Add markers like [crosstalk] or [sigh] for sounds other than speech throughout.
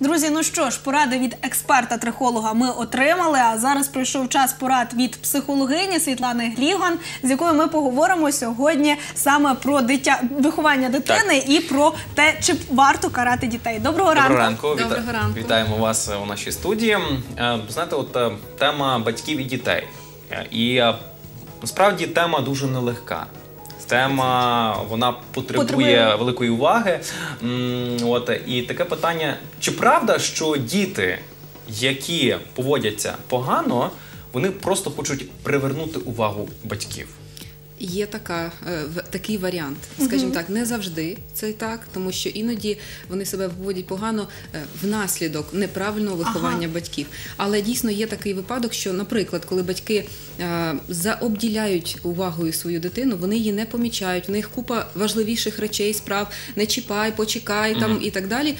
Друзі, ну що ж, поради від експерта-трихолога ми отримали. А зараз прийшов час порад від психологині Світлани Гліган, з якою ми поговоримо сьогодні саме про дитя виховання дитини і про те, чи варто карати дітей. Доброго ранку. Доброго ранку. Доброго Віта- ранку. Вітаємо вас у нашій студії. Е, Знаєте, от е, тема батьків і дітей. Е, І насправді тема дуже нелегка. Тема вона потребує, Потребує. великої уваги. От і таке питання: чи правда, що діти, які поводяться погано, вони просто хочуть привернути увагу батьків? Є така, е, в- такий варіант, скажімо так, не завжди це так, тому що іноді вони себе поводять погано е, внаслідок неправильного виховання батьків. Але дійсно є такий випадок, що, наприклад, коли батьки е, заобділяють увагою свою дитину, вони її не помічають. В них купа важливіших речей, справ, не чіпай, почекай там і так далі.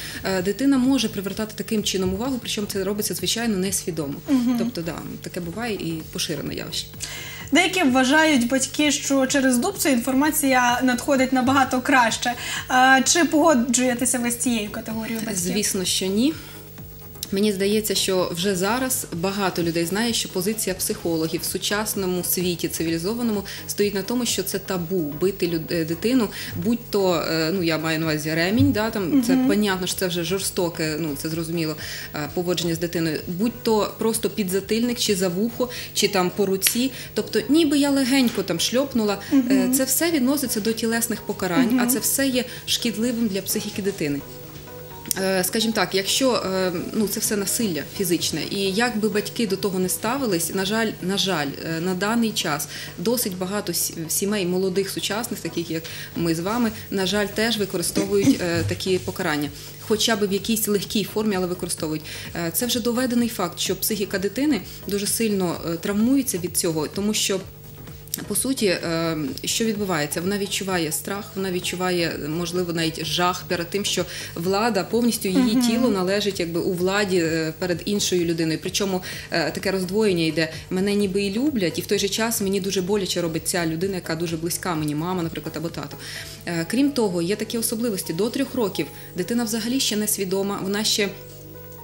Дитина може привертати таким чином увагу, причому це робиться звичайно несвідомо. Тобто, да, таке буває і поширене явище. Деякі вважають батьки, що через дубцю інформація надходить набагато краще. Чи погоджуєтеся ви з цією категорією батьків? Звісно, що ні. Мені здається, що вже зараз багато людей знає, що позиція психологів в сучасному світі цивілізованому стоїть на тому, що це табу бити люд- е, дитину, будь то е, ну я маю на увазі ремінь, да там це понятно, що це вже жорстоке, ну це зрозуміло е, поводження з дитиною, будь то просто підзатильник, чи за вухо, чи там по руці. Тобто, ніби я легенько там шльопнула. Е, Це все відноситься до тілесних покарань, а це все є шкідливим для психіки дитини. Е, Скажімо так, якщо е, ну це все насилля фізичне, і як би батьки до того не ставились, на жаль, на жаль, е, на даний час досить багато сімей молодих сучасних, таких як ми з вами, на жаль, теж використовують такі покарання, хоча б в якійсь легкій формі, але використовують. Це вже доведений факт, що психіка дитини дуже сильно травмується від цього, тому що. По суті, е, що відбувається? Вона відчуває страх, вона відчуває, можливо, навіть жах перед тим, що влада повністю її тіло належить якби у владі е, перед іншою людиною. Причому е, таке роздвоєння йде. Мене ніби і люблять, і в той же час мені дуже боляче робить ця людина, яка дуже близька мені, мама, наприклад, або тато. Крім того, є такі особливості. До трьох років дитина взагалі ще не свідома, вона ще.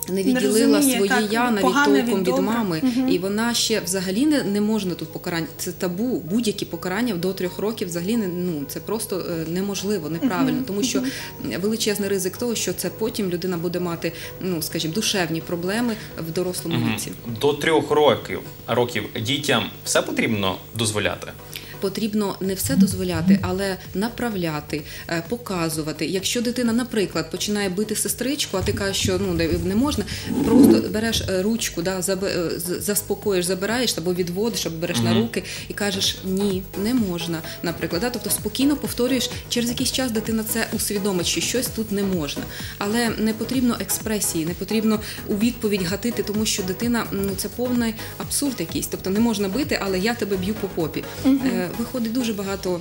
Не відділила розуміє, своє так, я навіть погане від від, мами, і вона ще взагалі не, не можна тут покарання. Це табу. Будь-які покарання до трьох років взагалі не ну це просто е, неможливо, неправильно, тому що величезний ризик того, що це потім людина буде мати, ну скажімо, душевні проблеми в дорослому віці. До трьох років років дітям все потрібно дозволяти. Потрібно не все дозволяти, але направляти, е, показувати. Якщо дитина, наприклад, починає бити сестричку, а ти кажеш, що ну не- можна, просто береш е, ручку, да, е, заспокоїш, забираєш або відводиш, або береш на руки і кажеш ні, не можна. Наприклад, да? тобто спокійно повторюєш, через якийсь час дитина це усвідомить, що щось тут не можна. Але не потрібно експресії, не потрібно у відповідь гатити, тому що дитина ну це повний абсурд якийсь. Тобто не можна бити, але я тебе б'ю по попі. Е, Виходить дуже багато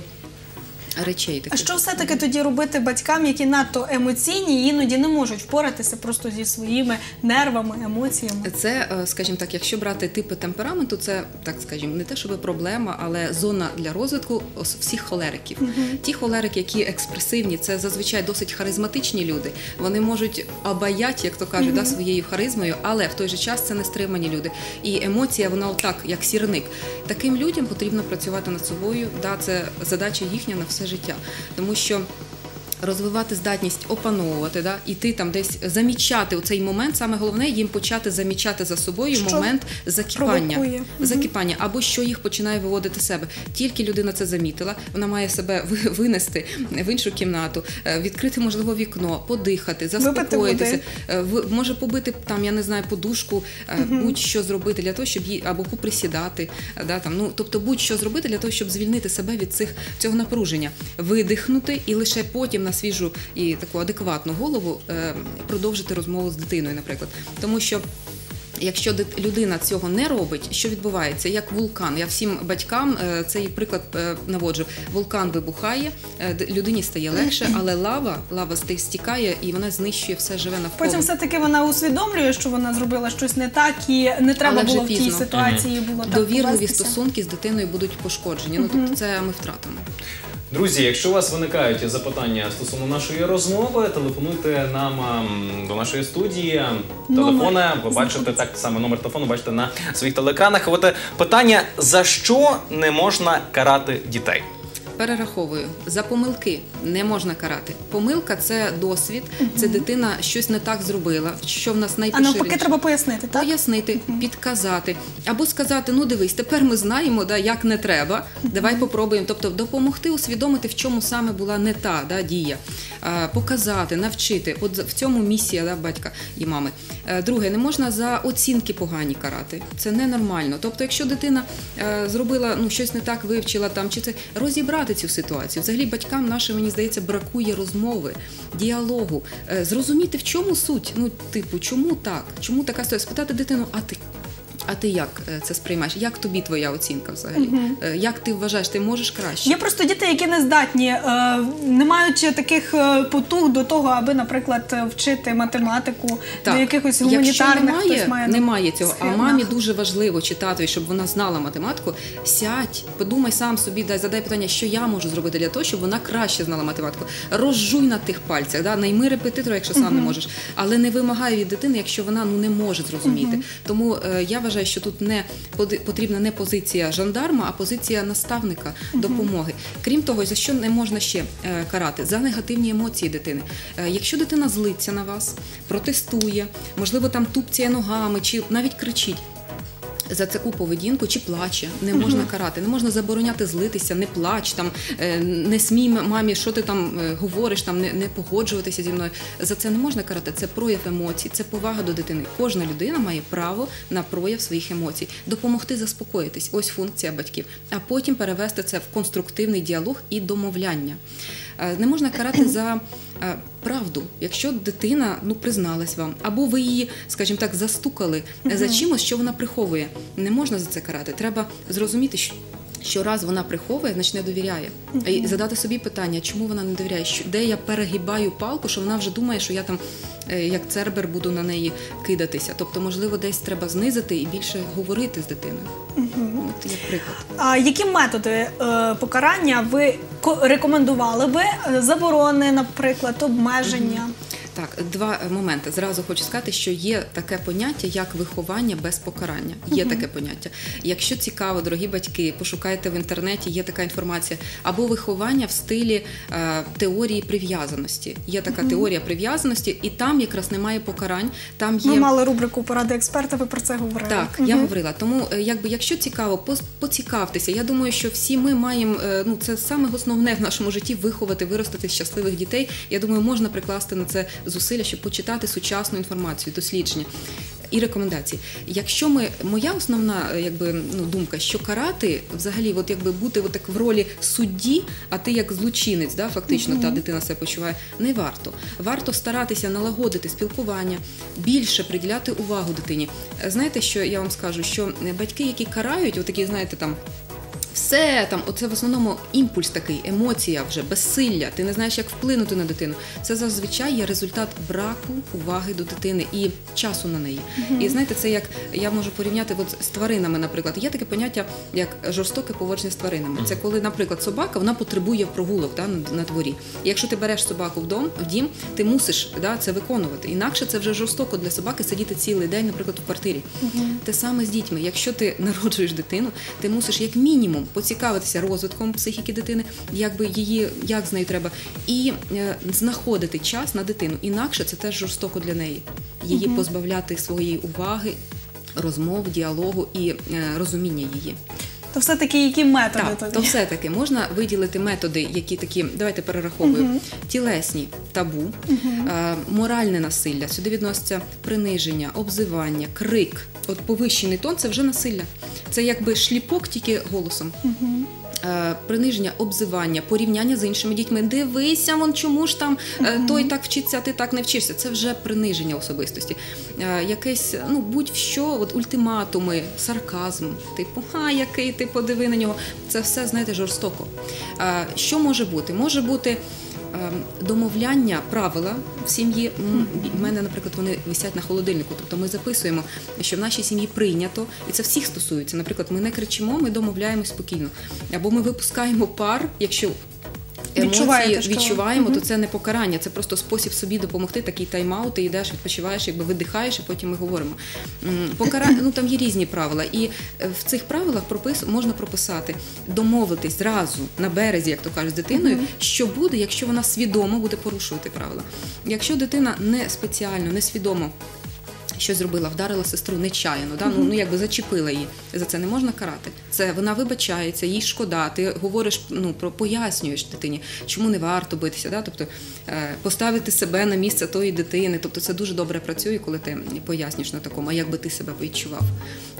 речей А що все-таки тоді робити батькам, які надто емоційні і іноді не можуть впоратися просто зі своїми нервами, емоціями? Це, е, скажімо так, якщо брати типи темпераменту, це так скажімо, не те, щоб проблема, але зона для розвитку всіх холериків. Ті холерики, які експресивні, це зазвичай досить харизматичні люди. Вони можуть обаять, як то кажуть, да, своєю харизмою, але в той же час це не стримані люди. І емоція, вона отак, як сірник. Таким людям потрібно працювати над собою. Да, це задача їхня на все життя, тому що. Розвивати здатність опановувати, да, іти там десь замічати у цей момент. Саме головне їм почати замічати за собою Що момент закипання, провокує. закипання або що їх починає виводити з себе. Тільки людина це замітила, вона має себе винести в іншу кімнату, е, відкрити можливо вікно, подихати, заспокоїтися. Е, може побити там, я не знаю, подушку, е, будь-що зробити для того, щоб їй або поприсідати, да, там, ну, тобто будь-що зробити для того, щоб звільнити себе від цих цього напруження, видихнути і лише потім на свіжу і таку адекватну голову е, продовжити розмову з дитиною, наприклад. Тому що Якщо людина цього не робить, що відбувається? Як вулкан. Я всім батькам е, цей приклад е, наводжу. Вулкан вибухає, людині стає легше, але лава, лава стікає і вона знищує все живе навколо. Потім все-таки вона усвідомлює, що вона зробила щось не так, і не треба Але було в тій ситуації було так Довірливі повестися. стосунки з дитиною будуть пошкоджені. Ну тобто це ми втратимо. Друзі, якщо у вас виникають запитання стосовно нашої розмови, телефонуйте нам ем, до нашої студії. Телефони ви бачите так само номер телефону, бачите на своїх телекранах. От е, питання: за що не можна карати дітей? Перераховую за помилки не можна карати. Помилка це досвід, це дитина щось не так зробила. Що в нас А найпоширеніше? навпаки, треба пояснити, так? Пояснити, підказати або сказати: ну дивись, тепер ми знаємо, да, як не треба. Давай попробуємо. Тобто допомогти усвідомити, в чому саме була не та да, дія, А, показати, навчити. От в цьому місія да, батька і мами. Е, Друге, не можна за оцінки погані карати. Це ненормально. Тобто, якщо дитина е, зробила ну щось не так, вивчила там, чи це розібрати цю ситуацію. Взагалі батькам нашим, мені здається, бракує розмови, діалогу, е, зрозуміти, в чому суть. Ну, типу, чому так? Чому така ситуація? Спитати дитину, а ти? А ти як е, це сприймаєш? Як тобі твоя оцінка взагалі? Е, Як ти вважаєш, ти можеш краще? Є просто діти, які не здатні, е, не маючи таких потуг до того, аби, наприклад, вчити математику, до якихось гуманітарних Якщо немає, хтось має немає цього. А мамі дуже важливо читати, щоб вона знала математику. Сядь, подумай сам собі, дай задай питання, що я можу зробити для того, щоб вона краще знала математику. Розжуй на тих пальцях, да? найми репетитора, якщо сам не можеш, але не вимагай від дитини, якщо вона ну не може зрозуміти. Тому е, я вважаю, що тут не потрібна не позиція жандарма, а позиція наставника допомоги. Крім того, за що не можна ще е, карати? За негативні емоції дитини. Е, якщо дитина злиться на вас, протестує, можливо, там тупцяє ногами чи навіть кричить. За таку поведінку чи плаче, не можна карати, не можна забороняти злитися, не плач там, е, не смій мамі, що ти там е, говориш, там не, не погоджуватися зі мною. За це не можна карати. Це прояв емоцій, це повага до дитини. Кожна людина має право на прояв своїх емоцій, допомогти заспокоїтись. Ось функція батьків, а потім перевести це в конструктивний діалог і домовляння. Е, Не можна карати за е, правду, якщо дитина ну призналась вам, або ви її, скажімо так, застукали е, за чимось, що вона приховує. Не можна за це карати. Треба зрозуміти, що. Що раз вона приховує, значить не довіряє. І задати собі питання, чому вона не довіряє, що де я перегибаю палку, що вона вже думає, що я там е, як цербер буду на неї кидатися. Тобто, можливо, десь треба знизити і більше говорити з дитиною. От як приклад. А які методи е, покарання ви ко- рекомендували би? Е, Заборони, наприклад, обмеження? Так, два моменти. Зразу хочу сказати, що є таке поняття, як виховання без покарання. Є таке поняття. Якщо цікаво, дорогі батьки, пошукайте в інтернеті, є така інформація, або виховання в стилі е, теорії прив'язаності. Є така теорія прив'язаності, і там якраз немає покарань. Там є Ми мали рубрику поради експерта. Ви про це говорили. так, я говорила. Тому, е, якби якщо цікаво, поцікавтеся. Я думаю, що всі ми маємо е, ну це саме основне в нашому житті виховати, виростити щасливих дітей. Я думаю, можна прикласти на це зусилля, щоб почитати сучасну інформацію, дослідження. І рекомендації. Якщо ми моя основна е, якби ну думка, що карати взагалі, от якби бути от так в ролі судді, а ти як злочинець, да, фактично та дитина себе почуває, не варто. Варто старатися налагодити спілкування, більше приділяти увагу дитині. Е, Знаєте, що я вам скажу? Що е, батьки, які карають, отакі, знаєте, там. Все там, оце в основному імпульс такий, емоція вже, безсилля. Ти не знаєш, як вплинути на дитину. Це зазвичай є результат браку уваги до дитини і часу на неї. І знаєте, це як я можу порівняти от з тваринами, наприклад. Є таке поняття, як жорстоке поводження з тваринами. Це коли, наприклад, собака вона потребує прогулок да, на, на дворі. І якщо ти береш собаку в дом, в дім, ти мусиш да, це виконувати. Інакше це вже жорстоко для собаки сидіти цілий день, наприклад, в квартирі. Те саме з дітьми. Якщо ти народжуєш дитину, ти мусиш як мінімум поцікавитися розвитком психіки дитини, якби її як з нею треба, і е, знаходити час на дитину. Інакше це теж жорстоко для неї. Її позбавляти своєї уваги, розмов, діалогу і е, розуміння її. То все-таки які методи Так, тоді? то все-таки можна виділити методи, які такі, давайте перераховуємо, тілесні табу, е, моральне насилля. Сюди відносяться приниження, обзивання, крик. От повищений тон це вже насилля. Це якби шліпок тільки голосом. Е, Приниження, обзивання, порівняння з іншими дітьми. Дивися, вон чому ж там е, той так вчиться, а ти так не вчишся. Це вже приниження особистості. Е, Якесь, ну будь-що, от ультиматуми, сарказм, типу, а який ти подиви на нього. Це все, знаєте, жорстоко. Що може бути? Може бути. е, Домовляння, правила в сім'ї. У мене, наприклад, вони висять на холодильнику. Тобто ми записуємо, що в нашій сім'ї прийнято, і це всіх стосується. Наприклад, ми не кричимо, ми домовляємось спокійно. Або ми випускаємо пар, якщо емоції відчуваємо, то це не покарання, це просто спосіб собі допомогти. Такий тайм-аут, ти йдеш, відпочиваєш, якби видихаєш, і потім ми говоримо. Покарання, ну там є різні правила, і е, в цих правилах пропис можна прописати, домовитись зразу на березі, як то кажуть, з дитиною, що буде, якщо вона свідомо буде порушувати правила. Якщо дитина не спеціально, не свідомо. Щось зробила, вдарила сестру нечаянно, да? ну, ну якби зачепила її. За це не можна карати. Це вона вибачається, їй шкода. Ти говориш, ну про пояснюєш дитині, чому не варто битися. Да? Тобто е, поставити себе на місце тої дитини. Тобто це дуже добре працює, коли ти пояснюєш на такому, а як би ти себе відчував.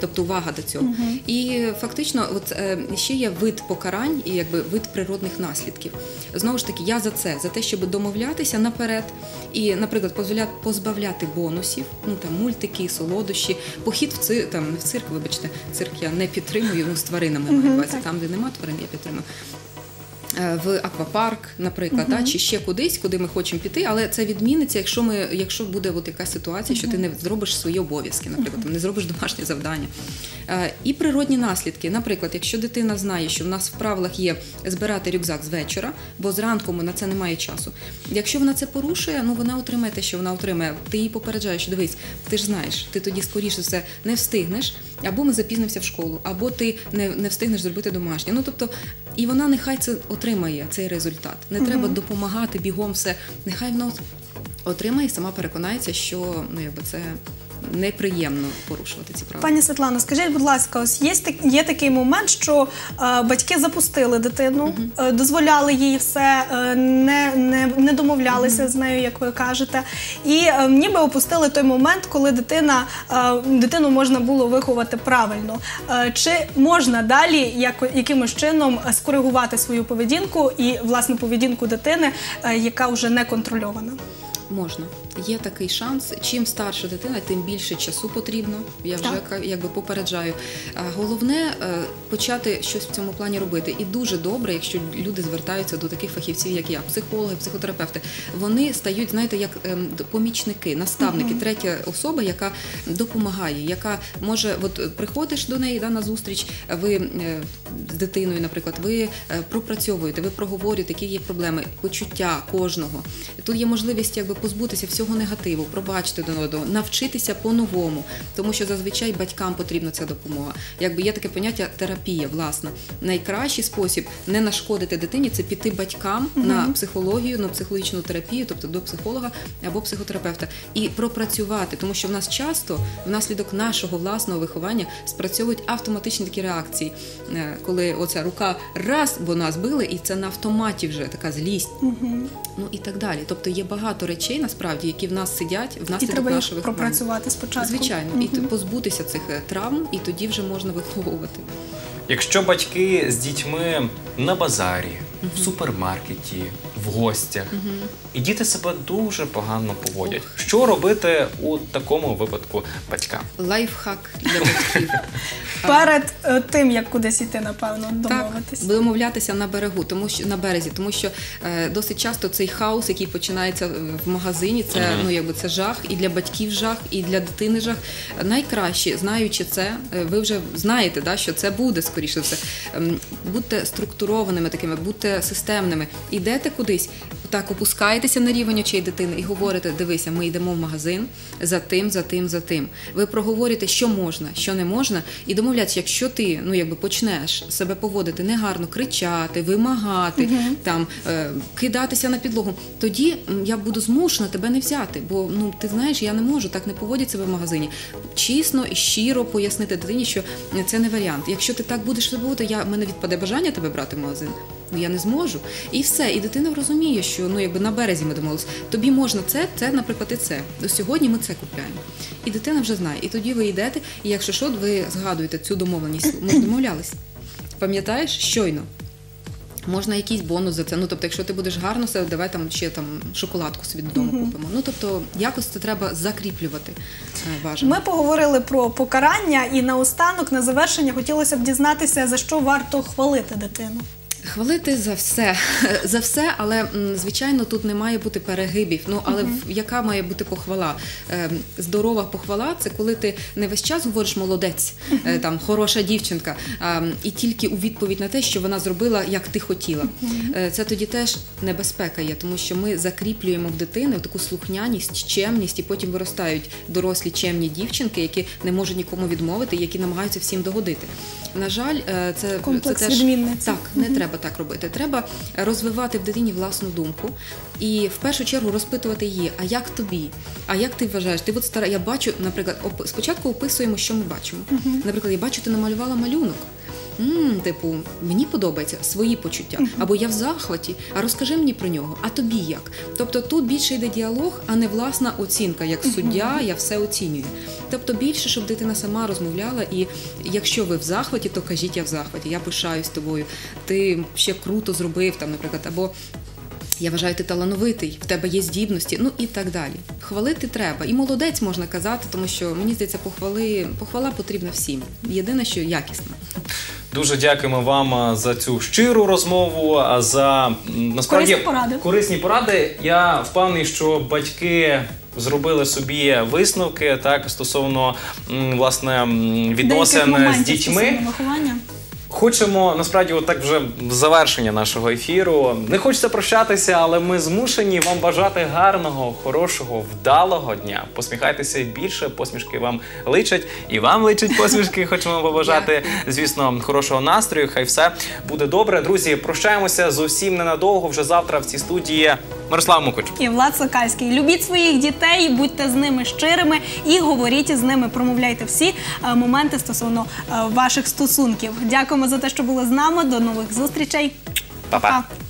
Тобто увага до цього. І фактично, от е, ще є вид покарань і якби вид природних наслідків. Знову ж таки, я за це, за те, щоб домовлятися наперед і, наприклад, позбавля- позбавляти бонусів, ну там мультики, солодощі, похід в цирк, там не в цирк, вибачте, цирк я не підтримую, ну з тваринами маю на увазі, там, де нема тварин, я підтримую. Е, В аквапарк, наприклад, да, чи ще кудись, куди ми хочемо піти, але це відміниться, якщо ми, якщо буде от якась ситуація, що ти не зробиш свої обов'язки, наприклад, там, не зробиш домашнє завдання. Е, І природні наслідки. Наприклад, якщо дитина знає, що в нас в правилах є збирати рюкзак з вечора, бо зранку ми на це немає часу. Якщо вона це порушує, ну вона отримає те, що вона отримає. Ти її попереджаєш, дивись, ти ж знаєш, ти тоді скоріше все не встигнеш, або ми запізнимося в школу, або ти не, не встигнеш зробити домашнє. Ну тобто, і вона нехай це отримає цей результат. Не треба допомагати бігом все. Нехай вона отримає і сама переконається, що ну якби це неприємно порушувати ці правила. Пані Світлано, скажіть, будь ласка, ось є, є такий момент, що е, батьки запустили дитину, е, дозволяли їй все, е, не, не, не домовлялися з нею, як ви кажете, і е, ніби опустили той момент, коли дитина, е, дитину можна було виховати правильно. Е, чи можна далі як, якимось чином скоригувати свою поведінку і власне поведінку дитини, яка вже не контрольована? Можна. Є такий шанс. Чим старша дитина, тим більше часу потрібно. Я вже Так. якби попереджаю. Головне е, почати щось в цьому плані робити. І дуже добре, якщо люди звертаються до таких фахівців, як я, психологи, психотерапевти. Вони стають, знаєте, як ем, помічники, наставники, третя особа, яка допомагає, яка може, от приходиш до неї да, на зустріч, ви е, з дитиною, наприклад, ви е, пропрацьовуєте, ви проговорюєте, які є проблеми, почуття кожного. Тут є можливість якби позбутися всього негативу, пробачити один одного, навчитися по-новому, тому що зазвичай батькам потрібна ця допомога. Якби є таке поняття терапія, власна. Найкращий спосіб не нашкодити дитині це піти батькам на психологію, на психологічну терапію, тобто до психолога або психотерапевта, і пропрацювати, тому що в нас часто внаслідок нашого власного виховання спрацьовують автоматичні такі реакції, Е, коли оця рука раз, бо нас били, і це на автоматі вже така злість. Ну і так далі. Тобто є багато речей насправді, які в нас сидять І внаслідок треба їх нашого пропрацювати спочатку. Звичайно, і позбутися цих е, травм, і тоді вже можна виховувати. Якщо батьки з дітьми на базарі, в супермаркеті, в гостях, і діти себе дуже погано поводять, що робити у такому випадку батькам? Лайфхак для батьків. [laughs] Перед е, тим, як кудись йти, напевно, домовитись. Так, домовлятися на берегу, тому що на березі, тому що е, досить часто цей хаос, який починається в магазині, це Мгм. ну якби це жах, і для батьків жах, і для дитини жах. Найкраще, знаючи це, е, ви вже знаєте, да, що це буде скоріше все. Ем, Будьте структурованими такими, будьте системними. Ідете кудись, так опускаєтеся на рівень очей дитини і говорите: дивися, ми йдемо в магазин за тим, за тим, за тим. Ви проговорите, що можна, що не можна, і домовляться, якщо ти ну якби почнеш себе поводити негарно, кричати, вимагати, там е, кидатися на підлогу, тоді я буду змушена тебе не взяти. Бо ну ти знаєш, я не можу, так не поводять себе в магазині. Чесно і щиро пояснити дитині, що це не варіант. Якщо ти так будеш себе поводити, я мене відпаде бажання тебе брати в магазин. Ну я не зможу. І все. І дитина розуміє, що ну якби на березі ми домовилися. Тобі можна це, це, наприклад, і це. До сьогодні ми це купляємо. І дитина вже знає. І тоді ви йдете, і якщо що, ви згадуєте цю домовленість. Ми ж домовлялись. Пам'ятаєш щойно? Можна якийсь бонус за це. Ну тобто, якщо ти будеш гарно себе, давай там ще там шоколадку собі додому купимо. Ну тобто, якось це треба закріплювати е, бажано. Ми поговорили про покарання, і наостанок, на завершення, хотілося б дізнатися, за що варто хвалити дитину. Хвалити за все, [laughs] за все, але звичайно тут не має бути перегибів. Ну але в- яка має бути похвала? Ем, Здорова похвала це коли ти не весь час говориш молодець, е, там хороша дівчинка, і тільки у відповідь на те, що вона зробила, як ти хотіла. Е, Це тоді теж небезпека є, тому що ми закріплюємо в дитини таку слухняність, чемність, і потім виростають дорослі чемні дівчинки, які не можуть нікому відмовити, які намагаються всім догодити. На жаль, е, це Комплекс це теж відмінниці. так, не треба так робити. Треба розвивати в дитині власну думку і в першу чергу розпитувати її, а як тобі? А як ти вважаєш? Ти от стара, я бачу, наприклад, спочатку описуємо, що ми бачимо. Наприклад, я бачу, ти намалювала малюнок. М типу, мені подобається свої почуття, або я в захваті, а розкажи мені про нього, а тобі як? Тобто тут більше йде діалог, а не власна оцінка, як суддя, я все оцінюю. Тобто більше, щоб дитина сама розмовляла, і якщо ви в захваті, то кажіть я в захваті, я пишаюсь тобою, ти ще круто зробив там, наприклад, або я вважаю, ти талановитий, в тебе є здібності, ну і так далі. Хвалити треба. І молодець можна казати, тому що мені здається, похвали, похвала потрібна всім. Єдине, що якісна. Дуже дякуємо вам за цю щиру розмову, а, за насправді Корисні поради. корисні поради. Я впевнений, що батьки. Зробили собі висновки так стосовно власне відносин з дітьми. Хочемо насправді, отак вже завершення нашого ефіру. Не хочеться прощатися, але ми змушені вам бажати гарного, хорошого, вдалого дня. Посміхайтеся більше, посмішки вам личать, і вам личать посмішки. [laughs] Хочемо побажати, звісно, хорошого настрою. Хай все буде добре. Друзі, прощаємося зовсім ненадовго. Вже завтра в цій студії Мирослав Мукоч І Влад Сокальський. Любіть своїх дітей, будьте з ними щирими і говоріть з ними, промовляйте всі е, моменти стосовно е, ваших стосунків. Дякуємо за те, що були з нами. До нових зустрічей. Па-па. Па.